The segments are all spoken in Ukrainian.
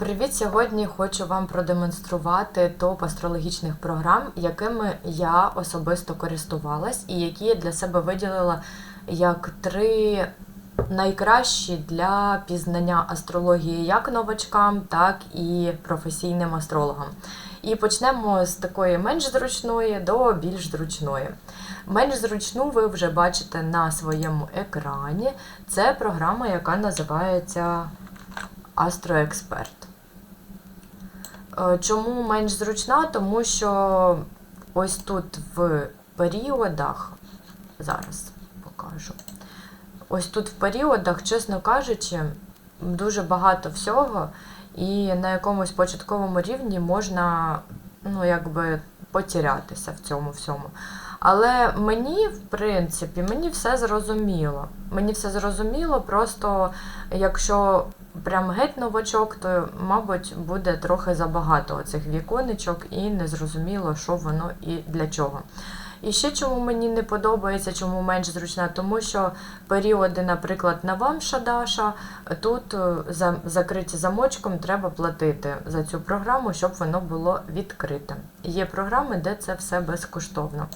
Привіт! Сьогодні хочу вам продемонструвати топ астрологічних програм, якими я особисто користувалась, і які я для себе виділила як три найкращі для пізнання астрології як новачкам, так і професійним астрологам. І почнемо з такої менш зручної до більш зручної. Менш зручну ви вже бачите на своєму екрані. Це програма, яка називається Астроексперт. Е, Чому менш зручна? Тому що ось тут в періодах, зараз покажу. Ось тут в періодах, чесно кажучи, дуже багато всього, і на якомусь початковому рівні можна, ну, якби, потірятися в цьому всьому. Але мені, в принципі, мені все зрозуміло. Мені все зрозуміло, просто якщо прям геть новачок, то, мабуть, буде трохи забагато оцих віконечок і незрозуміло, що воно і для чого. І ще чому мені не подобається, чому менш зручна, тому що періоди, наприклад, на вам Шадаша, тут е, за, закриті замочком треба платити за цю програму, щоб воно було відкрите. Є програми, де це все безкоштовно.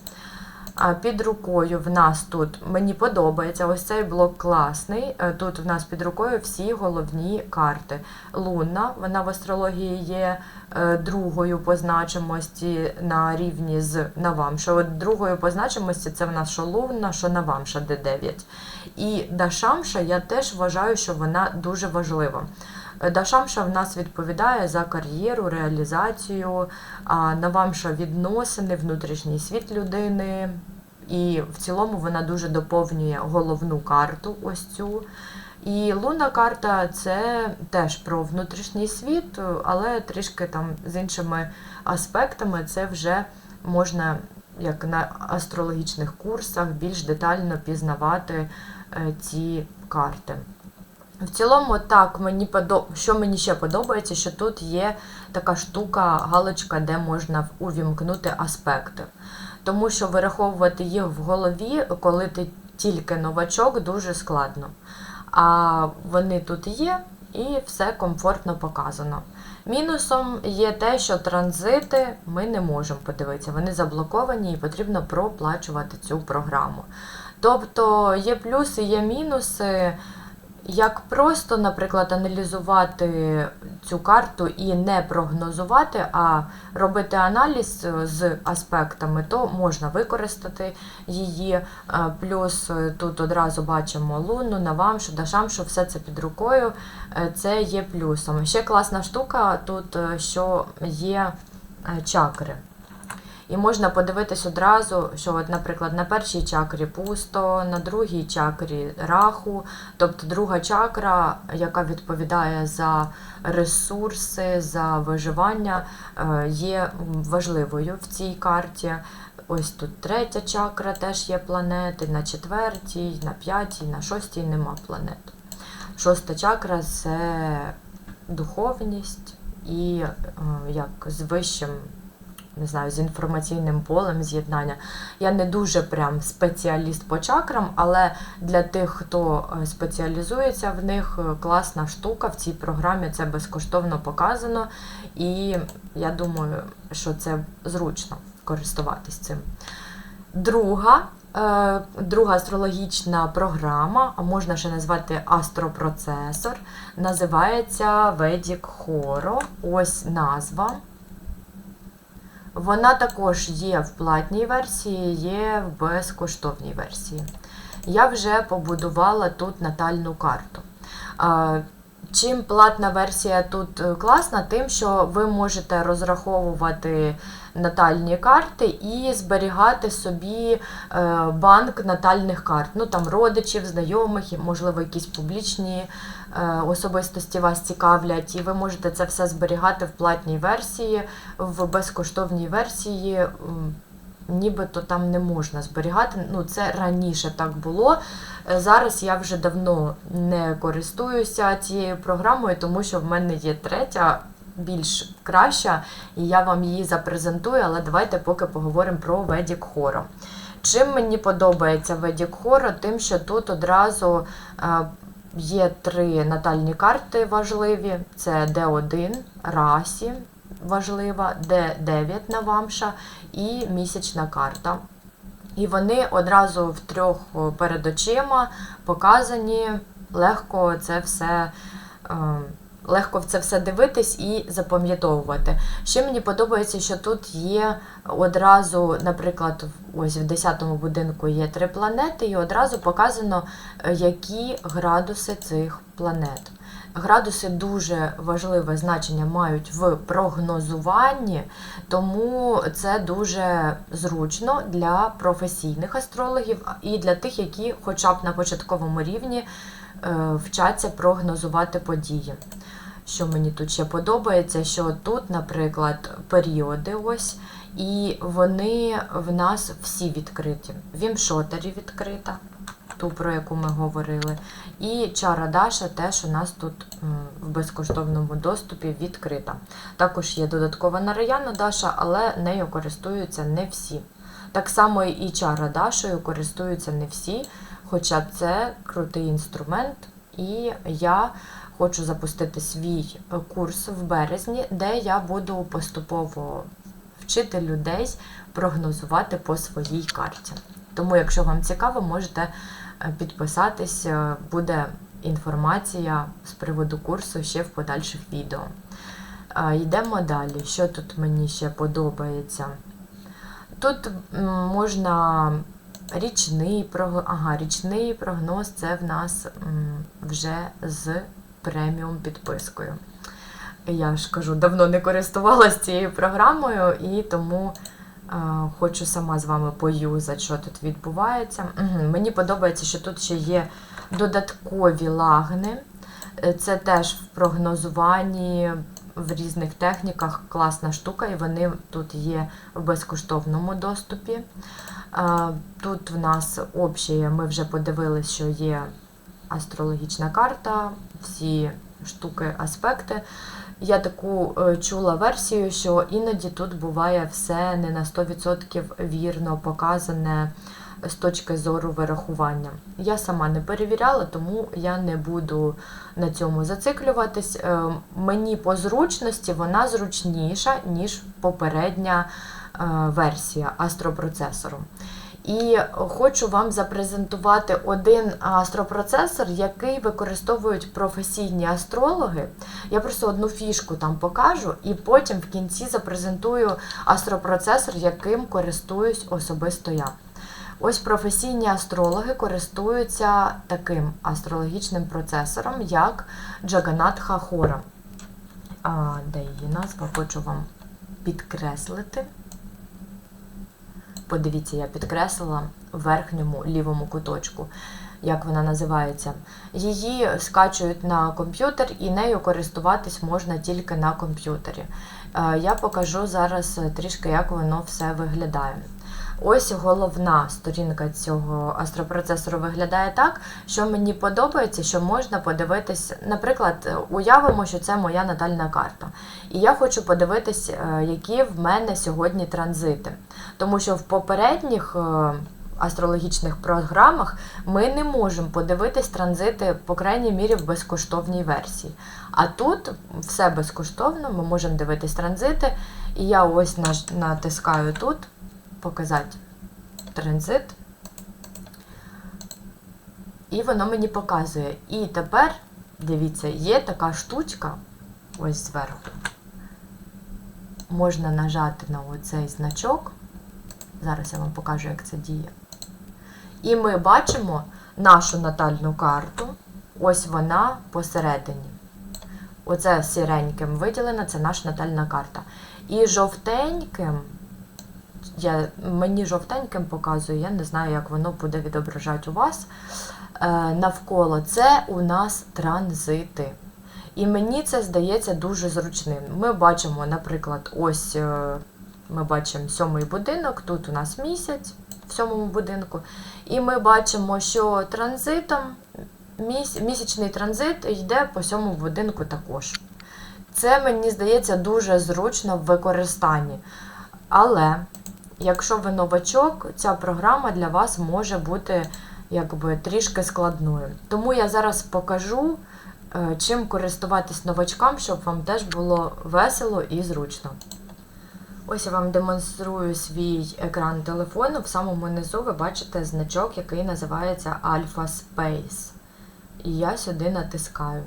А під рукою в нас тут мені подобається ось цей блок класний. Е, Тут в нас під рукою всі головні карти. Лунна, вона в астрології є е, другою по значимості на рівні з Навамша. От другою по значимості це в нас що Лунна, що Навамша Д9. І Дашамша я теж вважаю, що вона дуже важлива. Е, Дашамша в нас відповідає за кар'єру, реалізацію, Навамша відносини, внутрішній світ людини. І в цілому вона дуже доповнює головну карту, ось цю. І лунна карта це теж про внутрішній світ, але трішки там з іншими аспектами це вже можна, як на астрологічних курсах, більш детально пізнавати е, ці карти. В цілому, так, мені подоб... що мені ще подобається, що тут є така штука, галочка, де можна увімкнути аспекти. Тому що вираховувати їх в голові, коли ти тільки новачок, дуже складно. А вони тут є і все комфортно показано. Мінусом є те, що транзити ми не можемо подивитися, вони заблоковані і потрібно проплачувати цю програму. Тобто є плюси, є мінуси. Як просто, наприклад, аналізувати цю карту і не прогнозувати, а робити аналіз з аспектами, то можна використати її. Е, Плюс е, тут одразу бачимо луну, навамшу, дашамшу, все це під рукою. Е, Це є плюсом. Ще класна штука тут, е, що є е, чакри. І можна подивитись одразу, що, от, наприклад, на першій чакрі пусто, на другій чакрі раху, тобто друга чакра, яка відповідає за ресурси, за виживання, е, є важливою в цій карті. Ось тут третя чакра теж є планети, на четвертій, на п'ятій, на шостій нема планет. Шоста чакра це духовність і е, як з вищим не знаю, з інформаційним полем з'єднання. Я не дуже прям спеціаліст по чакрам, але для тих, хто е, спеціалізується в них, е, класна штука в цій програмі це безкоштовно показано. І я думаю, що це зручно користуватись цим. Друга. е, Друга астрологічна програма, а можна ще назвати астропроцесор, називається Vedic Horo. Ось назва. Вона також є в платній версії, є в безкоштовній версії. Я вже побудувала тут натальну карту. Чим платна версія тут е, класна, тим, що ви можете розраховувати натальні карти і зберігати собі е, банк натальних карт. Ну там родичів, знайомих, можливо, якісь публічні е, особистості вас цікавлять, і ви можете це все зберігати в платній версії, в безкоштовній версії. Нібито там не можна зберігати. Ну, це раніше так було. Е, Зараз я вже давно не користуюся цією програмою, тому що в мене є третя, більш краща, і я вам її запрезентую, але давайте поки поговоримо про Vedic Horo. Чим мені подобається Vedic Horo? Тим, що тут одразу е, Є три натальні карти важливі: це Д1, Расі важлива, Д9 Навамша і місячна карта. І вони одразу в трьох перед очима показані, легко це все. е, Легко в це все дивитись і запам'ятовувати. Ще мені подобається, що тут є одразу, наприклад, ось в 10-му будинку є три планети, і одразу показано, е, які градуси цих планет. Градуси дуже важливе значення мають в прогнозуванні, тому це дуже зручно для професійних астрологів і для тих, які, хоча б на початковому рівні, е, вчаться прогнозувати події. Що мені тут ще подобається, що тут, наприклад, періоди ось, і вони в нас всі відкриті. В імшотері відкрита, ту, про яку ми говорили. І чара Даша теж у нас тут в безкоштовному доступі відкрита. Також є додаткова Нараяна Даша, але нею користуються не всі. Так само і чара Дашою користуються не всі, хоча це крутий інструмент, і я хочу запустити свій курс в березні, де я буду поступово вчити людей прогнозувати по своїй карті. Тому, якщо вам цікаво, можете підписатись, буде інформація з приводу курсу ще в подальших відео. Йдемо далі. Що тут мені ще подобається? Тут можна річний прогноз, ага, річний прогноз це в нас вже з преміум підпискою. Я ж кажу, давно не користувалася цією програмою і тому хочу сама з вами поюзати, що тут відбувається. Мгм, Мені подобається, що тут ще є додаткові лагни. Е, Це теж в прогнозуванні, в різних техніках класна штука, і вони тут є в безкоштовному доступі. Тут в нас общее, ми вже подивилися, що є астрологічна карта, всі штуки, аспекти. Я таку е, чула версію, що іноді тут буває все не на 100% вірно показане з точки зору вирахування. Я сама не перевіряла, тому я не буду на цьому зациклюватись. Е, Мені по зручності вона зручніша, ніж попередня е, версія астропроцесору. І хочу вам запрезентувати один астропроцесор, який використовують професійні астрологи. Я просто одну фішку там покажу, і потім в кінці запрезентую астропроцесор, яким користуюсь особисто я. Ось професійні астрологи користуються таким астрологічним процесором, як Джаганатха Хора. А, де її назва? Хочу вам підкреслити. Подивіться, я підкреслила в верхньому лівому куточку, як вона називається. Її скачують на комп'ютер і нею користуватись можна тільки на комп'ютері. Е, Я покажу зараз трішки, як воно все виглядає. Ось головна сторінка цього астропроцесору виглядає так, що мені подобається, що можна подивитись, наприклад, уявимо, що це моя натальна карта. І я хочу подивитись, е, які в мене сьогодні транзити. Тому що в попередніх е, астрологічних програмах ми не можемо подивитись транзити, по крайній мірі, в безкоштовній версії. А тут все безкоштовно, ми можемо дивитись транзити. І я ось натискаю тут показати транзит. І воно мені показує. І тепер, дивіться, є така штучка, ось зверху. Можна нажати на оцей значок. Зараз я вам покажу, як це діє. І ми бачимо нашу натальну карту. Ось вона посередині. Оце сіреньким виділена, це наша натальна карта. І жовтеньким, я, мені жовтеньким показує, я не знаю, як воно буде відображати у вас. Е, навколо це у нас транзити. І мені це здається дуже зручним. Ми бачимо, наприклад, ось е, ми бачимо сьомий будинок, тут у нас місяць в сьомому будинку. І ми бачимо, що транзитом міс- місячний транзит йде по сьомому будинку також. Це мені здається дуже зручно в використанні. Але якщо ви новачок, ця програма для вас може бути якби трішки складною. Тому я зараз покажу, е, чим користуватись новачкам, щоб вам теж було весело і зручно. Ось я вам демонструю свій екран телефону. В самому низу ви бачите значок, який називається Alpha Space. І я сюди натискаю.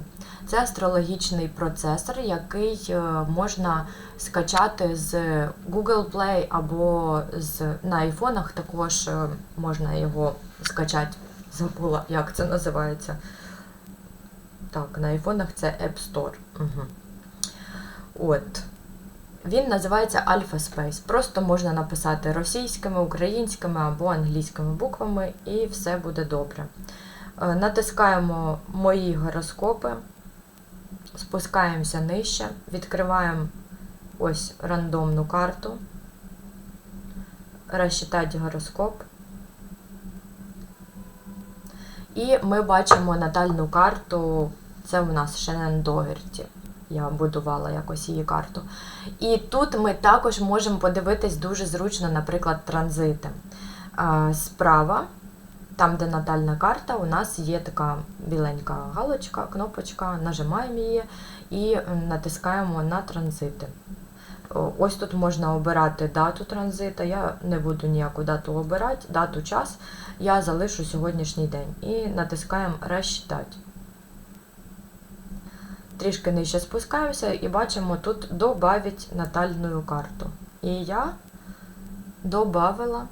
Це астрологічний процесор, який е, можна скачати з Google Play або з, на айфонах також е, можна його скачати. Забула, як це називається. Так, на айфонах це App Store. Угу. От. Він називається Alpha Space. Просто можна написати російськими, українськими або англійськими буквами, і все буде добре. Е, Натискаємо Мої гороскопи, спускаємося нижче, відкриваємо ось рандомну карту, розчитать гороскоп. І ми бачимо натальну карту. Це у нас Шенен Догерті. Я будувала якось її карту. І тут ми також можемо подивитись дуже зручно, наприклад, транзити. Справа, там, де натальна карта, у нас є така біленька галочка, кнопочка, нажимаємо її і натискаємо на транзити. Ось тут можна обирати дату транзита. Я не буду ніяку дату обирати, дату, час. Я залишу сьогоднішній день. І натискаємо Розчитати. Трішки нижче спускаємося і бачимо тут добавить натальну карту. І я додавила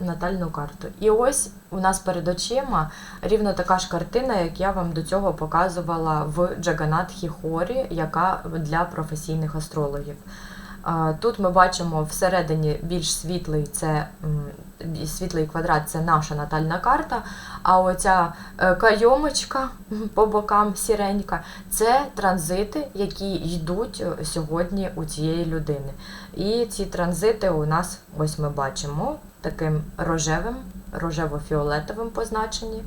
натальну карту. І ось у нас перед очима рівно така ж картина, як я вам до цього показувала в Джаганатхі Хорі, яка для професійних астрологів. Тут ми бачимо всередині більш світлий це світлий квадрат це наша натальна карта. А оця е, кайомочка по бокам сіренька це транзити, які йдуть е, сьогодні у цієї людини. І ці транзити у нас, ось ми бачимо, таким рожевим, рожево-фіолетовим позначені.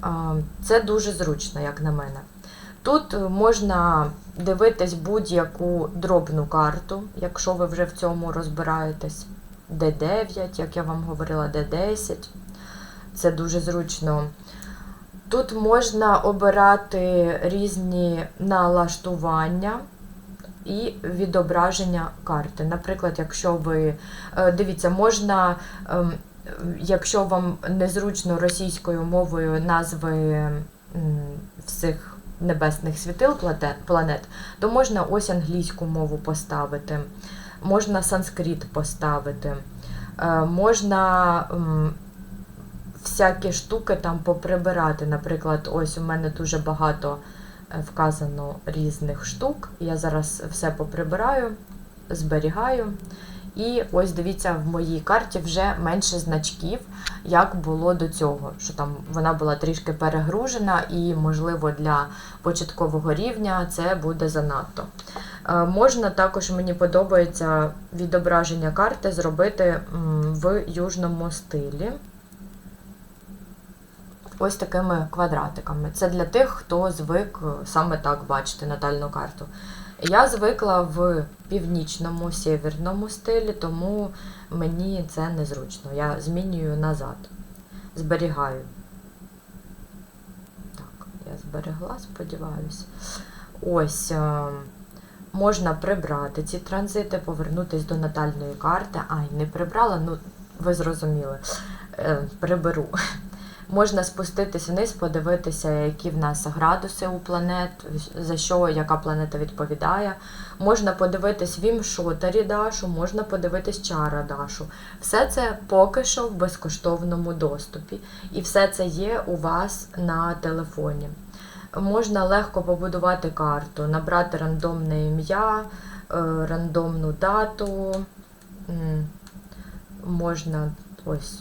А, Це дуже зручно, як на мене. Тут можна дивитись будь-яку дробну карту, якщо ви вже в цьому розбираєтесь. D9, як я вам говорила, D10. Це дуже зручно. Тут можна обирати різні налаштування і відображення карти. Наприклад, якщо ви е, дивіться, можна, ем, якщо вам незручно російською мовою назви всіх небесних світил планет, то можна ось англійську мову поставити, можна санскрит поставити, е, можна всякі штуки там поприбирати. Наприклад, ось у мене дуже багато вказано різних штук. Я зараз все поприбираю, зберігаю. І ось дивіться, в моїй карті вже менше значків, як було до цього. Що там вона була трішки перегружена, і, можливо, для початкового рівня це буде занадто. Е, можна також, мені подобається відображення карти зробити в южному стилі. Ось такими квадратиками. Це для тих, хто звик саме так бачити натальну карту. Я звикла в північному, сєвєрному стилі, тому мені це незручно. Я змінюю назад. Зберігаю. Так, я зберегла, сподіваюся. Ось. Е, можна прибрати ці транзити, повернутися до натальної карти. Ай, не прибрала, ну, ви зрозуміли. Е, приберу. Можна спуститись вниз, подивитися, які в нас градуси у планет, за що яка планета відповідає. Можна подивитись вімшотарі Дашу, можна подивитись чара Дашу. Все це поки що в безкоштовному доступі. І все це є у вас на телефоні. Можна легко побудувати карту, набрати рандомне ім'я, е, рандомну дату. Можна ось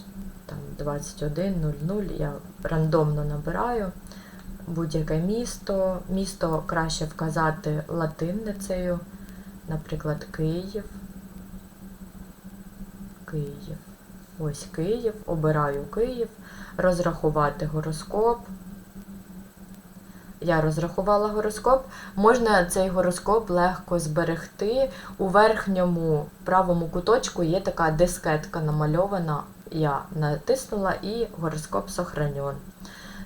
21.00 я рандомно набираю будь-яке місто. Місто краще вказати латинницею, наприклад, Київ. Київ. Ось Київ, обираю Київ, розрахувати гороскоп. Я розрахувала гороскоп. Можна цей гороскоп легко зберегти. У верхньому правому куточку є така дискетка намальована я натиснула і гороскоп сохранен.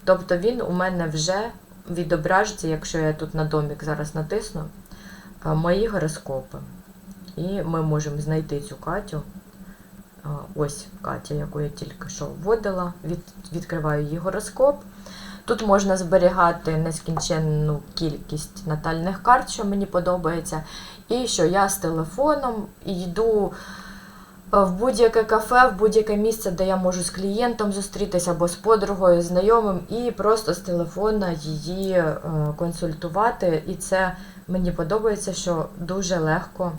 Тобто він у мене вже відображиться, якщо я тут на домік зараз натисну, е, мої гороскопи. І ми можемо знайти цю Катю. Ось Катя, яку я тільки що вводила. Від, відкриваю її гороскоп. Тут можна зберігати нескінченну кількість натальних карт, що мені подобається. І що я з телефоном йду е, в будь-яке кафе, в будь-яке місце, де я можу з клієнтом зустрітися або з подругою, знайомим, і просто з телефона її е, консультувати. І це мені подобається, що дуже легко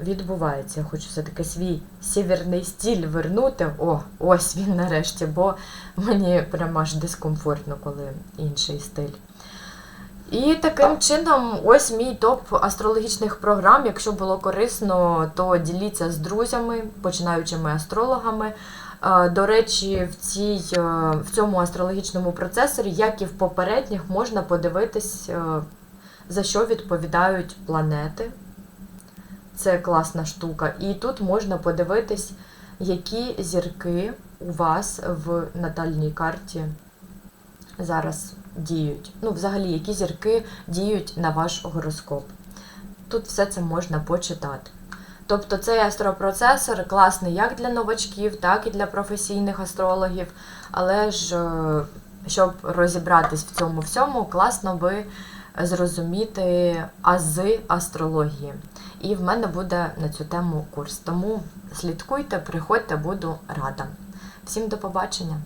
відбувається. Я хочу все-таки свій сіверний стіль вернути. О, ось він нарешті, бо мені прямо аж дискомфортно, коли інший стиль. І таким чином, ось мій топ астрологічних програм. Якщо було корисно, то діліться з друзями, починаючими астрологами. Е, До речі, в, цій, е, в цьому астрологічному процесорі, як і в попередніх, можна подивитись, е, за що відповідають планети. Це класна штука. І тут можна подивитись, які зірки у вас в натальній карті зараз діють. Ну, взагалі, які зірки діють на ваш гороскоп. Тут все це можна почитати. Тобто цей астропроцесор класний як для новачків, так і для професійних астрологів. Але ж, е, щоб розібратись в цьому всьому, класно би зрозуміти ази астрології. І в мене буде на цю тему курс. Тому слідкуйте, приходьте, буду рада. Всім до побачення!